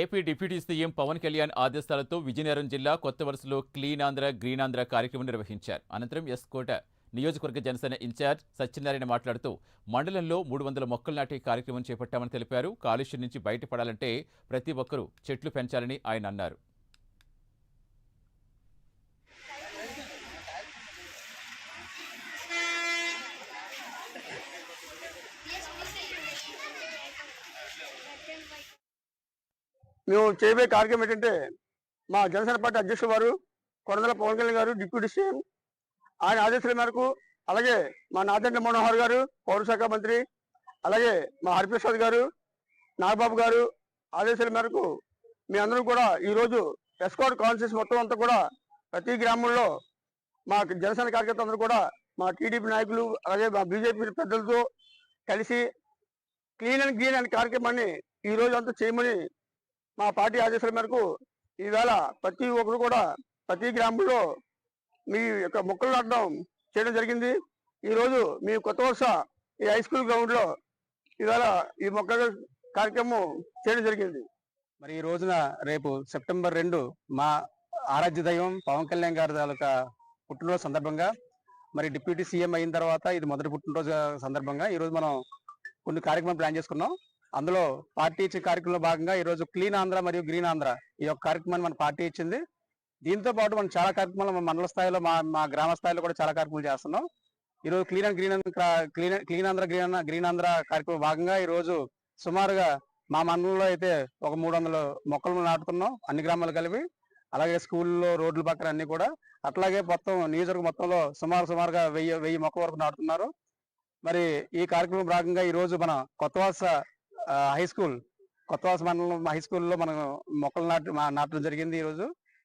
AP deputy CM Pawan Kalyan ఆదేశాలతో విజయనగరం జిల్లా కొత్త వరుసలో క్లీన్ ఆంధ్ర గ్రీన్ ఆంధ్ర కార్యక్రమం నిర్వహించారు. అనంతరం ఎస్ కోట నియోజకవర్గ జనసేన ఇన్ఛార్జ్ సత్యనారాయణ మాట్లాడుతూ మండలంలో మూడు వందల మొక్కలు నాటే కార్యక్రమం చేపట్టామని తెలిపారు. కాలుష్యం నుంచి బయటపడాలంటే ప్రతి ఒక్కరూ చెట్లు పెంచాలని ఆయన అన్నారు. మేము చేయబోయే కార్యక్రమం ఏంటంటే మా జనసేన పార్టీ అధ్యక్షుడు వారు కొరందల పవన్ కళ్యాణ్ గారు డిప్యూటీ సీఎం ఆయన ఆదేశాల మేరకు అలాగే మా నాదండ్రి మనోహర్ గారు పౌర శాఖ మంత్రి అలాగే మా హరిప్రసాద్ గారు నాగబాబు గారు ఆదేశాల మేరకు మీ అందరూ కూడా ఈరోజు రోజు ఎస్కాట్ కాన్సెస్ మొత్తం అంతా కూడా ప్రతి గ్రామంలో మా జనసేన కార్యకర్త అందరూ కూడా మా టీడీపీ నాయకులు అలాగే మా బీజేపీ పెద్దలతో కలిసి క్లీన్ అండ్ గ్రీన్ అనే కార్యక్రమాన్ని ఈ రోజు అంతా చేయమని మా పార్టీ ఆదేశాల మేరకు ఈవేళ ప్రతి ఒక్కరు కూడా ప్రతి గ్రామంలో మీ యొక్క మొక్కలు నాటడం చేయడం జరిగింది. ఈరోజు మీ కొత్త వర్ష ఈ హై స్కూల్ గ్రౌండ్లో ఈవేళ ఈ మొక్కల కార్యక్రమం చేయడం జరిగింది. మరి ఈ రోజున రేపు సెప్టెంబర్ రెండు మా ఆరాధ్య దైవం పవన్ కళ్యాణ్ గారి తాలూకా పుట్టినరోజు సందర్భంగా మరి డిప్యూటీ సీఎం అయిన తర్వాత ఇది మొదటి పుట్టినరోజు సందర్భంగా ఈరోజు మనం కొన్ని కార్యక్రమాలు ప్లాన్ చేసుకున్నాం. అందులో పార్టీ ఇచ్చే కార్యక్రమంలో భాగంగా ఈరోజు క్లీన్ ఆంధ్ర మరియు గ్రీన్ ఆంధ్ర ఈ యొక్క కార్యక్రమాన్ని మన పార్టీ ఇచ్చింది. దీంతో పాటు మనం చాలా కార్యక్రమాలు మన మండల స్థాయిలో మా మా గ్రామ స్థాయిలో కూడా చాలా కార్యక్రమాలు చేస్తున్నాం. ఈ రోజు clean and green clean clean Andhra green green Andhra కార్యక్రమం భాగంగా ఈ రోజు సుమారుగా మా మండలంలో అయితే ఒక మూడు వందల మొక్కలు నాటుతున్నాం అన్ని గ్రామాలు కలిపి. అలాగే స్కూల్లో రోడ్ల పక్కన అన్ని కూడా. అట్లాగే మొత్తం నియోజకవర్గం మొత్తంలో సుమారు సుమారుగా వెయ్యి వెయ్యి మొక్కల వరకు నాటుతున్నారు. మరి ఈ కార్యక్రమం భాగంగా ఈ రోజు మన కొత్తవాస హై స్కూల్ కొత్తవాస మండలం హై స్కూల్లో మనం మొక్కలు నాటు నాటడం జరిగింది ఈరోజు.